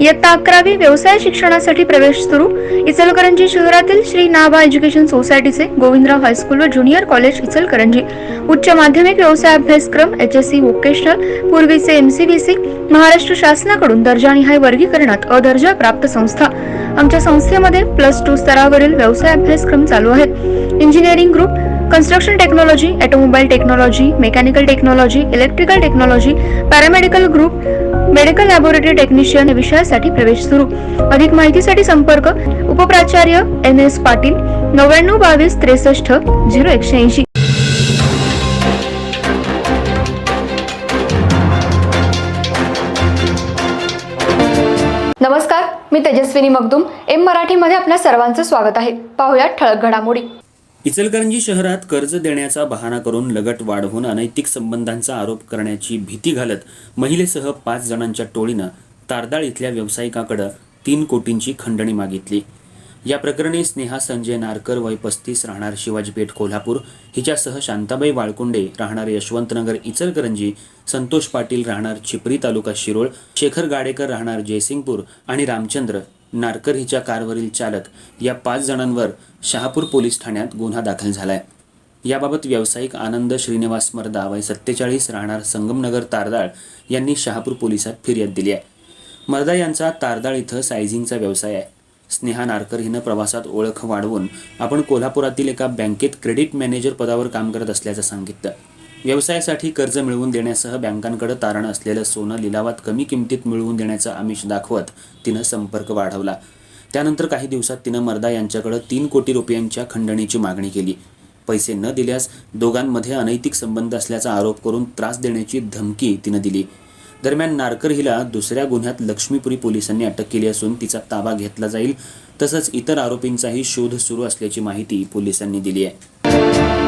इयत्ता अकरावी व्यवसाय शिक्षणासाठी प्रवेश सुरू. इचलकरंजी शहरातील श्री नाभा एज्युकेशन सोसायटीचे गोविंदराव हायस्कूल व ज्युनियर कॉलेज इचलकरंजी. उच्च माध्यमिक व्यवसाय अभ्यासक्रम एच एस सी व्होकेशनल पूर्वीचे M C B C Maharashtra शासनाकडून दर्जानिहाय वर्गीकरणात अदर्जा प्राप्त संस्था. आमच्या संस्थेमध्ये प्लस टू स्तरावरील व्यवसाय अभ्यासक्रम चालू आहेत. Engineering group construction technology automobile technology mechanical technology electrical technology paramedical group medical laboratory technician या विषयासाठी प्रवेश सुरू. अधिक माहितीसाठी संपर्क उपप्राचार्य एन एस पाटील नव्याण्णव बावीस त्रेसष्ट झिरो एकशे ऐंशी. नमस्कार मी तेजस्विनी मगदुम. एम मराठीमध्ये आपल्या सर्वांचं स्वागत आहे. पाहुयात ठळक घडामोडी. इचलकरंजी शहरात कर्ज देण्याचा बहाणा करून लगट वाढवून अनैतिक संबंधांचा आरोप करण्याची भीती घालत महिलेसह पाच जणांच्या टोळीनं तारदाळ इथल्या व्यावसायिकाकडं तीन कोटींची खंडणी मागितली. या प्रकरणी स्नेहा संजय नारकर वय पस्तीस राहणार शिवाजीपेठ कोल्हापूर. हिच्यासह शांताबाई वाळकुंडे राहणार यशवंतनगर इचलकरंजी संतोष पाटील राहणार चिपरी तालुका शिरोळ शेखर गाडेकर राहणार जयसिंगपूर आणि रामचंद्र नारकर हिच्या कारवरील चालक या पाच जणांवर शहापूर पोलीस ठाण्यात गुन्हा दाखल झालाय. याबाबत व्यावसायिक आनंद श्रीनिवास मर्दा वय सत्तेचाळीस राहणार संगमनगर तारदाळ यांनी शहापूर पोलिसात फिर्याद दिली आहे. मर्दा यांचा तारदाळ इथं सायझिंगचा व्यवसाय आहे. स्नेहा नारकर हिनं प्रवासात ओळख वाढवून आपण कोल्हापुरातील एका बँकेत क्रेडिट मॅनेजर पदावर काम करत असल्याचं सांगितलं. व्यवसायासाठी कर्ज मिळवून देण्यासह बँकांकडे तारण असलेलं सोनं लिलावात कमी किमतीत मिळवून देण्याचं आमिष दाखवत तिनं संपर्क वाढवला. त्यानंतर काही दिवसात तिनं मर्दा यांच्याकडे तीन कोटी रुपयांच्या खंडणीची मागणी केली. पैसे न दिल्यास दोघांमध्ये अनैतिक संबंध असल्याचा आरोप करून त्रास देण्याची धमकी तिनं दिली. दरम्यान नारकर हिला दुसऱ्या गुन्ह्यात लक्ष्मीपुरी पोलिसांनी अटक केली असून तिचा ताबा घेतला जाईल तसंच इतर आरोपींचाही शोध सुरू असल्याची माहिती पोलिसांनी दिली आहे.